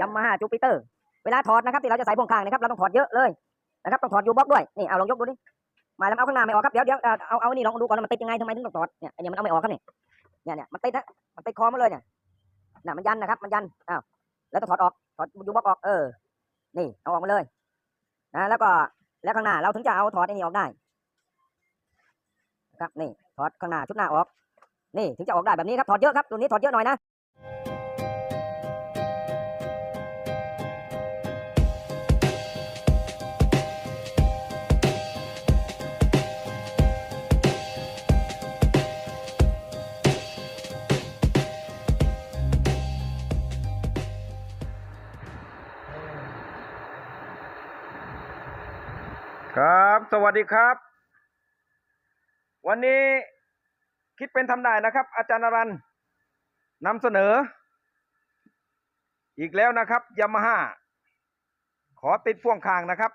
ยัมมาฮ่าจูปิเตอร์ เวลาถอดนะครับที่เราจะใส่พ่วงข้างนะครับเราต้องถอดเยอะเลยนะครับต้องถอดยูบ็อกด้วยนี่เอาลองยกดูดิมาแล้วเอาข้างหน้าไม่ออกครับเดี๋ยวเดี๋ยวเอาเอาอานี่ลองดูก่อนมันติดยังไงทำไมถึงต้องถอดเนี่ยไอเนี่ยมันเอาไม่ออกครับเนี่ยเนี่ยเนี่ยมันติดนะมันติดคอมาเลยเนี่ยน่ะมันยันนะครับมันยันอ้าวแล้วต้องถอดออกถอดยูบ็อกออกเออ นี่เอาออกมาเลยนะแล้วก็แล้วข้างหน้าเราถึงจะเอาถอดไอ้นี่ออกได้ครับนี่ถอดข้างหน้าชุดหน้าออก นี่ถึงจะออกได้แบบนี้ครับถอดเยอะครับตัวนี้ถอดเยอะหน่อยนะ สวัสดีครับ วันนี้คิดเป็นทำได้นะครับ อาจารย์นรันนำเสนอ อีกแล้วนะครับยามาฮ่าขอติดพ่วงข้างนะครับ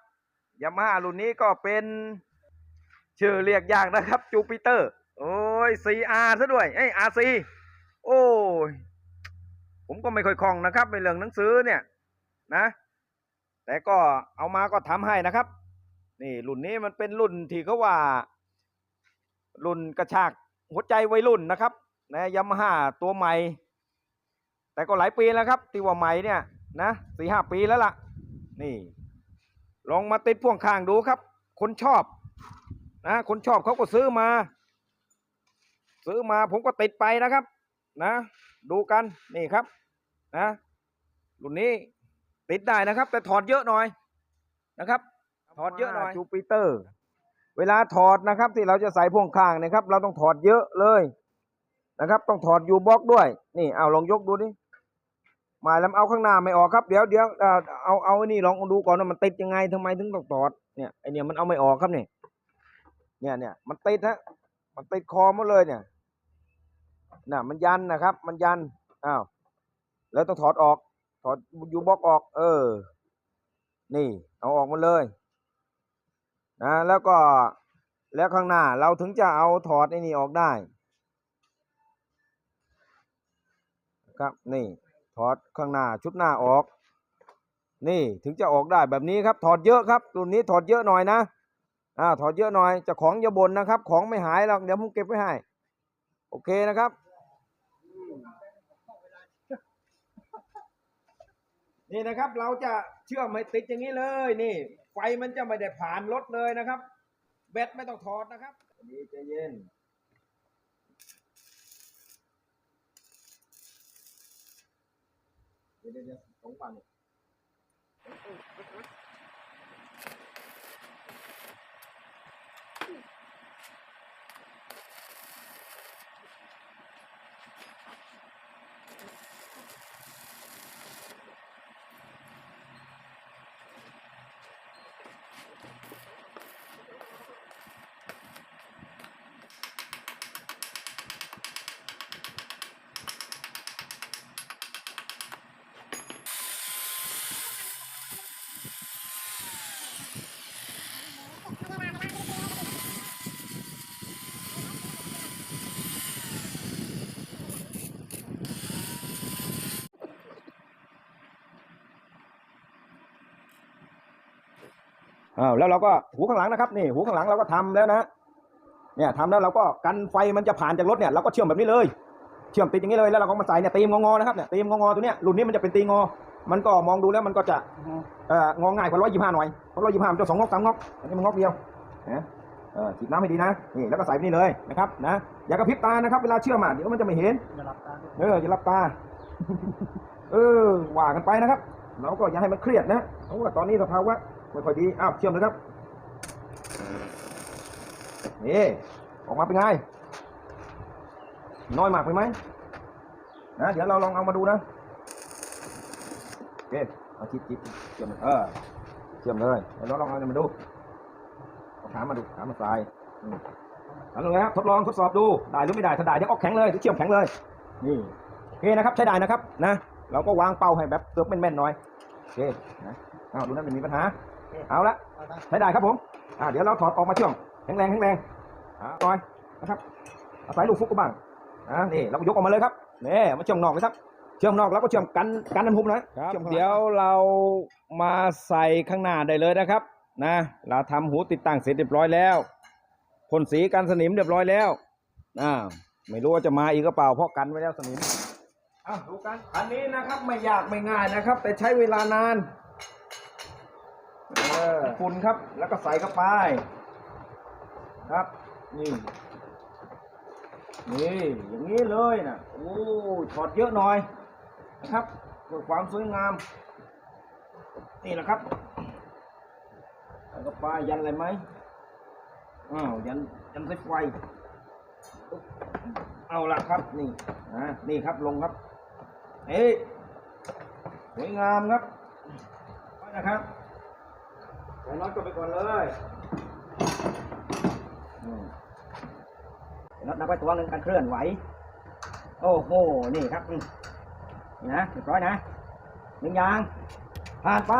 ยามาฮ่ารุ่นนี้ก็เป็นชื่อเรียกยากนะครับจูปิเตอร์ โอ้ย CR ซะด้วยเอ้ย RC โอ้ย ผมก็ไม่ค่อยคล่องนะครับในเรื่องหนังสือเนี่ยนะ แต่ก็เอามาก็ทำให้นะครับ นี่รุ่นนี้มันเป็นรุ่นที่เขาว่า รุ่นกระชากหัวใจวัยรุ่นนะครับนะยามาฮ่าตัวใหม่ แต่ก็หลายปีแล้วครับที่ว่าใหม่เนี่ยนะสี่ห้าปีแล้วล่ะ นี่ ลองมาติดพ่วงข้างดูครับ คนชอบนะคนชอบเขาก็ซื้อมา ซื้อมาผมก็ติดไปนะครับ นะ ดูกันนี่ครับ นะรุ่นนี้ติดได้นะครับ แต่ถอดเยอะหน่อยนะครับ ถอดเยอะหน่อยจูปิเตอร์ เวลาถอดนะครับที่เราจะใส่พ่วงข้างนะครับ เราต้องถอดเยอะเลยนะครับ ต้องถอดยูบ็อกด้วย นี่เอาลองยกดูดิหมายแล้วเอาข้างหน้าไม่ออกครับเดี๋ยวเดี๋ยวเอาเอาไอ้นี่ลองดูก่อนว่ามันติดยังไงทำไมถึงต้องถอดเนี่ยไอเนี่ยมันเอาไม่ออกครับเนี่ยเนี่ยเนี่ยมันติดฮะมันติดคอหมดเลยเนี่ยน่ะมันยันนะครับ มันยันอ้าวแล้วต้องถอดออก ถอดยูบ็อกออก เออ นี่ เอาออกมาเลย นะแล้วก็แล้วข้างหน้าเราถึงจะเอาถอดไอ้นี่ออกได้ครับนี่ถอดข้างหน้าชุดหน้าออก นี่ถึงจะออกได้แบบนี้ครับ ถอดเยอะครับรุ่นนี้ถอดเยอะหน่อยนะอ่าถอดเยอะหน่อยจะของอย่าบ่นนะครับ ของไม่หายหรอกเดี๋ยวผมเก็บไว้ให้โอเคนะครับ นี่นะครับ เราจะเชื่อมให้ติดอย่างนี้เลยนี่ ไฟมันจะไม่ได้ผ่านรถเลยนะครับ แบตไม่ต้องถอดนะครับดีใจเย็นเดี๋ยวเดี๋ยวเดี๋ยวสองวัน อ้าวแล้วเราก็หูข้างหลังนะครับนี่หูข้างหลังเราก็ทำแล้วนะเนี่ยทำแล้วเราก็กันไฟมันจะผ่านจากรถเนี่ยเราก็เชื่อมแบบนี้เลย เชื่อมติดอย่างนี้เลยแล้วเราก็มาใส่เนี่ยตีมงอๆนะครับเนี่ยตีมงอๆตัวเนี้ยรุ่นนี้มันจะเป็นตีงอ มันก็มองดูแล้วมันก็จะเอ่ององ่ายกว่าร้อยยี่ห้าหน่อยเพราะร้อยยี่ห้ามันจะสองงอกสามงอกอันนี้มันงอกเดียวนะเออฉีดน้ำให้ดีนะนี่แล้วก็ใส่ไปนี่เลยนะครับนะอย่ากระพริบตานะครับเวลาเชื่อมอะเดี๋ยวมันจะไม่เห็นอย่าหลับตาด้วยเอออย่าหลับตาเออว่ากันไปนะครับ เราก็อย่าให้มันเครียดนะเพราะว่าตอนนี้สภาวะ ไม่ค่อยดี อ้าวเชื่อมเลยครับ นี่ ออกมาเป็นไง น้อยมากไปไหมนะ เดี๋ยวเราลองเอามาดูนะโอเคเอาชิดชิดเชื่อมเลยเออเชื่อมเลยเดี๋ยวเราลองเอามาดูเอาขามาดูขามาใส่อืมเลงเลยครับทดลองทดสอบดู ได้หรือไม่ได้ ถ้าได้เดี๋ยวออกแข็งเลยเดี๋ยวเชื่อมแข็งเลย นี่โอเคนะครับ ใช้ได้นะครับ นะ เราก็วางเป้าให้แบบเกือบแม่นๆหน่อยโอเคนะเอาดูนั้นไม่มีปัญหา เอาละเอาไปใช้ได้ครับผมอ่าเดี๋ยวเราถอดออกมาเชื่อมแข็งแรงแข็งแรงอ่าต่อยนะครับอาศัยลูกฟุกก็บ้างอ่านี่เราก็ยกออกมาเลยครับนี่มาเชื่อมนอกเลยครับ เชื่อมนอกแล้วก็เชื่อมกันกันน้ำพุนะครับเชื่อมข้างหลังเดี๋ยวเรามาใส่ข้างหน้าได้เลยนะครับ นะ เราทำหูติดตั้งเสร็จเรียบร้อยแล้วพ่นสีกันสนิมเรียบร้อยแล้วอ่าไม่รู้ว่าจะมาอีกก็เปล่าเพราะกันไว้แล้วสนิมอะดูกันอันนี้นะครับไม่ยากไม่ง่ายนะครับ แต่ใช้เวลานานเออฝุ่นครับ แล้วก็ใส่เข้าไป ครับ นี่ นี่ อย่างนี้เลยนะโอ้ถอดเยอะหน่อยนะครับเพื่อความสวยงาม นี่แหละครับแล้วก็ปลายยันอะไรไหมอ้าวยันยันสายไฟเอาละครับนี่นะนี่ครับลงครับ เอ้ยสวยงามครับนะครับ ใส่น็อตก็ไปก่อนเลยอืมน็อตนับไว้ตัวหนึ่งการเคลื่อนไหว โอ้โห นี่ครับนี่นะเรียบร้อยนะหนึ่งยางผ่านไป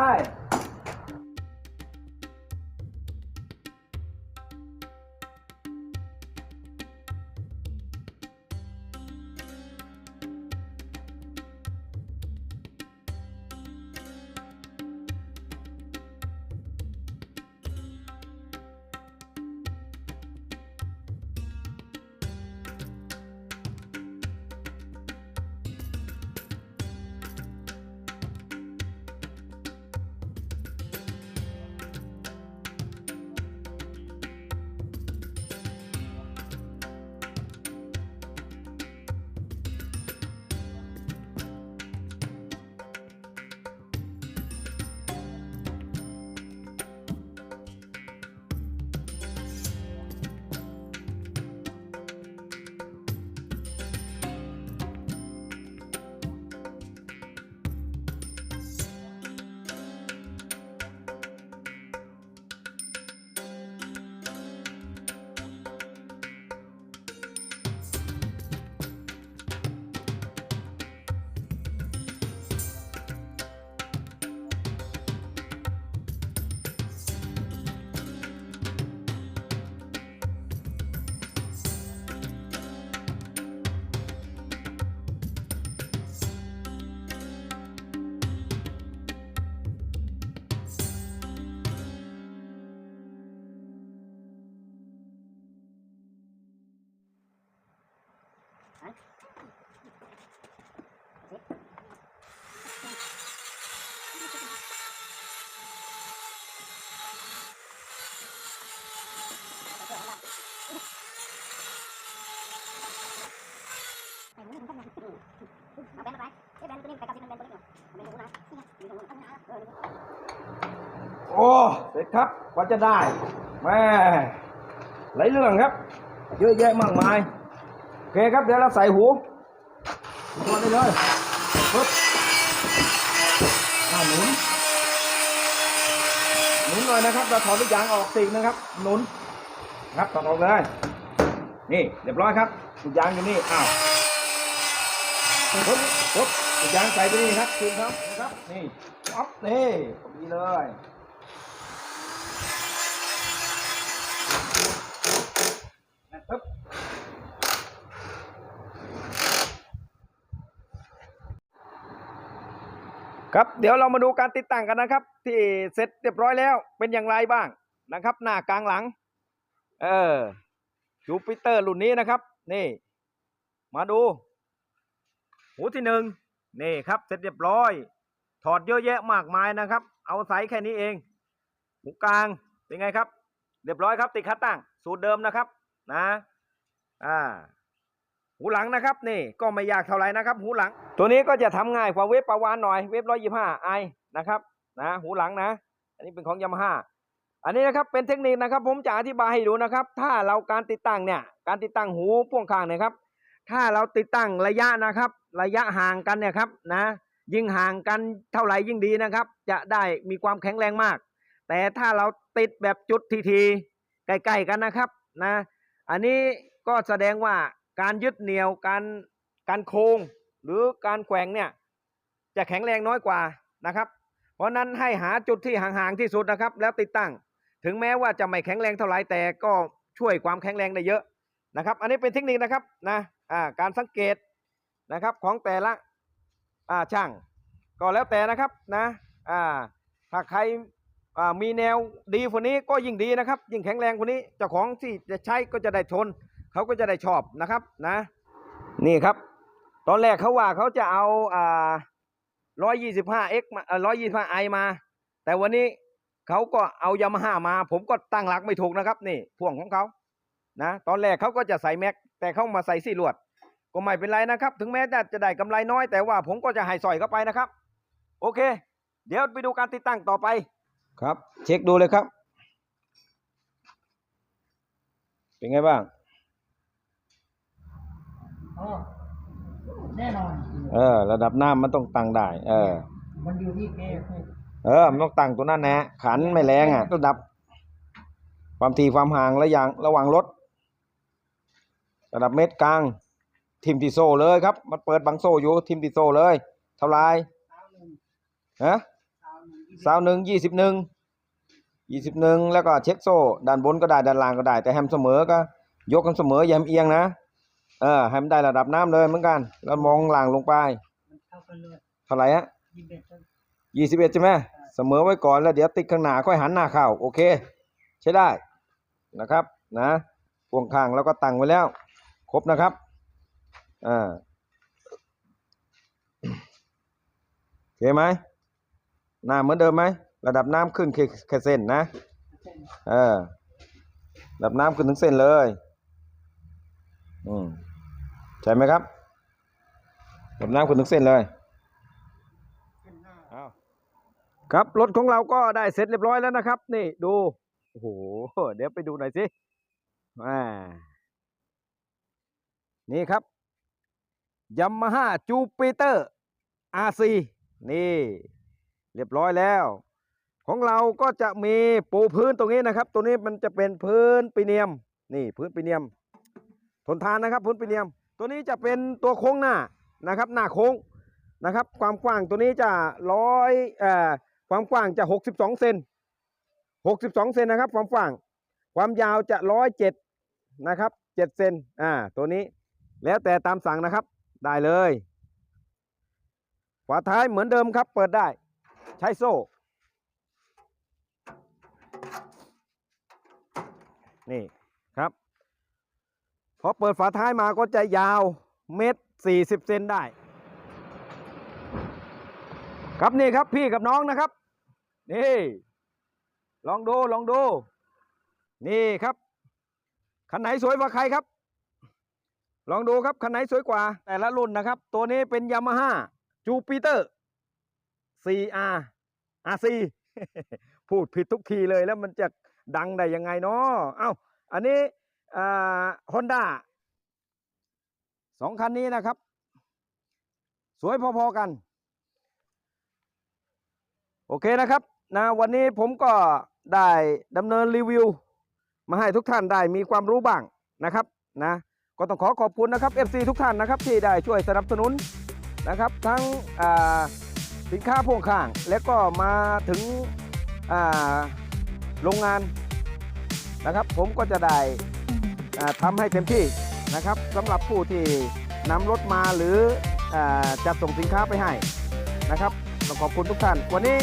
โอ้เสร็จครับกว่าจะได้แม่หลายเรื่องครับ เยอะแยะมากมายโอ เคครับเดี๋ยวเราใส่หูตัวได้เลยปึ๊บหนุนหนุนหน่อยนะครับเราถอดลูกยางออกสีกนะครับ หนุนครับถอดออกเลยนี่เรียบร้อยครับลูกยางอยู่นี่อ้าวปึ๊บปึ๊บลูกยางใส่ไปนี่ครับคืนครับนะครับนี่อ๊อฟนี่ตรงนี้เลย ครับเดี๋ยวเรามาดูการติดตั้งกันนะครับ ที่เสร็จเรียบร้อยแล้วเป็นอย่างไรบ้างนะครับ หน้ากลางหลัง เออจูปิเตอร์รุ่นนี้นะครับ นี่ มาดู หูที่หนึ่งนี่ครับ เสร็จเรียบร้อย ถอดเยอะแยะมากมายนะครับ เอาใส่แค่นี้เอง หูกลางเป็นไงครับ เรียบร้อยครับ ติดคัดตั้งสูตรเดิมนะครับ นะ อ่า หูหลังนะครับนี่ก็ไม่ยากเท่าไหร่นะครับ หูหลัง ตัวนี้ก็จะทำง่ายกว่าเว็บประวานหน่อยเว็บร้อยยี่ห้าไอนะครับนะหูหลังนะ อันนี้เป็นของยามาฮ่าอันนี้นะครับเป็นเทคนิคนะครับผมจะอธิบายให้ดูนะครับ ถ้าเราการติดตั้งเนี่ยการติดตั้งหูพ่วงข้างเนี่ยครับถ้าเราติดตั้งระยะนะครับ ระยะห่างกันเนี่ยครับนะยิ่งห่างกันเท่าไหร่ยิ่งดีนะครับ จะได้มีความแข็งแรงมาก แต่ถ้าเราติดแบบจุดทีๆใกล้ๆกันนะครับนะ อันนี้ก็แสดงว่า การยึดเหนี่ยวการการโค้งหรือการแกว่งเนี่ยจะแข็งแรงน้อยกว่านะครับ เพราะนั้นให้หาจุดที่ห่างๆที่สุดนะครับ แล้วติดตั้ง ถึงแม้ว่าจะไม่แข็งแรงเท่าไหร่แต่ก็ช่วยความแข็งแรงได้เยอะนะครับ อันนี้เป็นเทคนิคนะครับนะการสังเกตนะครับของแต่ละช่างก็แล้วแต่นะครับนะอ่าถ้าใครมีแนวดีกว่านี้ก็ยิ่งดีนะครับ ยิ่งแข็งแรงกว่านี้เจ้าของที่จะใช้ก็จะได้ทน เขาก็จะได้ชอบนะครับนะ นี่ครับ ตอนแรกเขาว่าเขาจะเอาอ่า 125x มา 125i มา แต่วันนี้เขาก็เอายามาฮ่ามา ผมก็ตั้งหลักไม่ถูกนะครับ นี่พ่วงของเขานะตอนแรกเขาก็จะใส่แม็ก แต่เขามาใส่ซี่ลวด ก็ไม่เป็นไรนะครับ ถึงแม้จะจะได้กำไรน้อย แต่ว่าผมก็จะให้สอยเข้าไปนะครับ โอเค เดี๋ยวไปดูการติดตั้งต่อไปครับ เช็คดูเลยครับ เป็นไงบ้าง แน่นอน เออ ระดับน้ำมันต้องตั้งได้ เออ มันอยู่ที่แกเออ มันต้องตั้งตัวนั้นแนะขันไม่แรงอะระดับ ความถี่ความห่างระหว่างระหว่างรถ ระดับเมตรกลาง ทิมติโซเลยครับ มันเปิดบังโซอยู่ ทิมติโซเลย เท่าไหรสาวหนึ่งฮะสาวหนึ่งยี่สิบสาวหนึ่งยี่สิบหนึ่งยี่สิบหนึ่งแล้วก็เช็คโซ่ด้านบนก็ได้ด้านล่างก็ได้ แต่แฮมเสมอก็ ยกกันเสมออย่าให้มันเอียงนะ เออให้มันได้ระดับน้ำเลยเหมือนกัน แล้วมองล่างลงไป มันเท่ากันเลยเท่าไหร่ฮะยี่สิบเอ็ดต้นยี่สิบเอ็ดใช่ไหมเสมอไว้ก่อนแล้วเดี๋ยวติดข้างหน้าค่อยหันหน้าเข้าโอเค ใช้ได้นะครับ นะพ่วงข้างแล้วก็ตั้งไว้แล้ว ครบนะครับอ่าโอเคไหมหน้าเหมือนเดิมไหมระดับน้ำขึ้นแค่แค่เส้นนะ เส้น เออระดับน้ำขึ้นถึงเส้นเลย อืม ใช่ไหมครับระดับน้ำขึ้นถึงเส้นเลยเส้นหน้าอ้าวครับรถของเราก็ได้เสร็จเรียบร้อยแล้วนะครับ นี่ดูโอ้โหเดี๋ยวไปดูหน่อยสิอ่านี่ครับย a ม a ฮ่าจูปิเตอร์ RC นี่ เรียบร้อยแล้ว ของเราก็จะมีปูพื้นตรงนี้นะครับ ตัวนี้มันจะเป็นพื้นปีเนียม นี่พื้นปีเนียม ทนทานนะครับ พื้นปีเนียม ตัวนี้จะเป็นตัวโค้งหน้านะครับ หน้าโค้งนะครับ ความกว้างตัวนี้จะร้อยเอ่อความกว้างจะหกสิบสองเซนหกสิบสองเซนนะครับ ความกว้าง ความยาวจะร้อยเจ็ดนะครับเจ็ดเซนอ่าตัวนี้แล้วแต่ตามสั่งนะครับได้เลยฝาท้ายเหมือนเดิมครับ เปิดได้ใช้โซ่นี่ พอเปิดฝาท้ายมาก็จะยาวเมตรสี่สิบเซนได้ ครับนี่ครับพี่กับน้องนะครับ นี่ ลองดูลองดู นี่ครับคันไหนสวยกว่าใครครับ ลองดูครับคันไหนสวยกว่า แต่ละรุ่นนะครับ ตัวนี้เป็นยามาฮ่าจูปิเตอร์ CR RC พูดผิดทุกทีเลยแล้วมันจะดังได้ยังไงเนาะเอ้า อันนี้ ฮอนด้าสองคันนี้นะครับ สวยพอๆกัน โอเคนะครับนะวันนี้ผมก็ได้ดำเนินรีวิว มาให้ทุกท่านได้มีความรู้บ้างนะครับนะก็ต้องขอขอบคุณนะครับ FC ทุกท่านนะครับที่ได้ช่วยสนับสนุนนะครับ ทั้งสินค้าพ่วงข้าง และก็มาถึงโรงงานนะครับ ผมก็จะได้ ทำทำให้เต็มที่นะครับสำหรับผู้ที่นำรถมาหรืออจัดส่งสินค้าไปให้นะครับต้องขอบคุณทุกท่าน วันนี้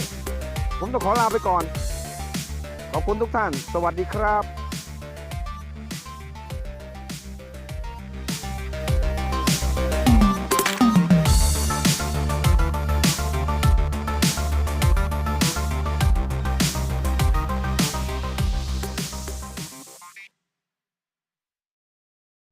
ผมต้องขอลาไปก่อน ขอบคุณทุกท่าน สวัสดีครับ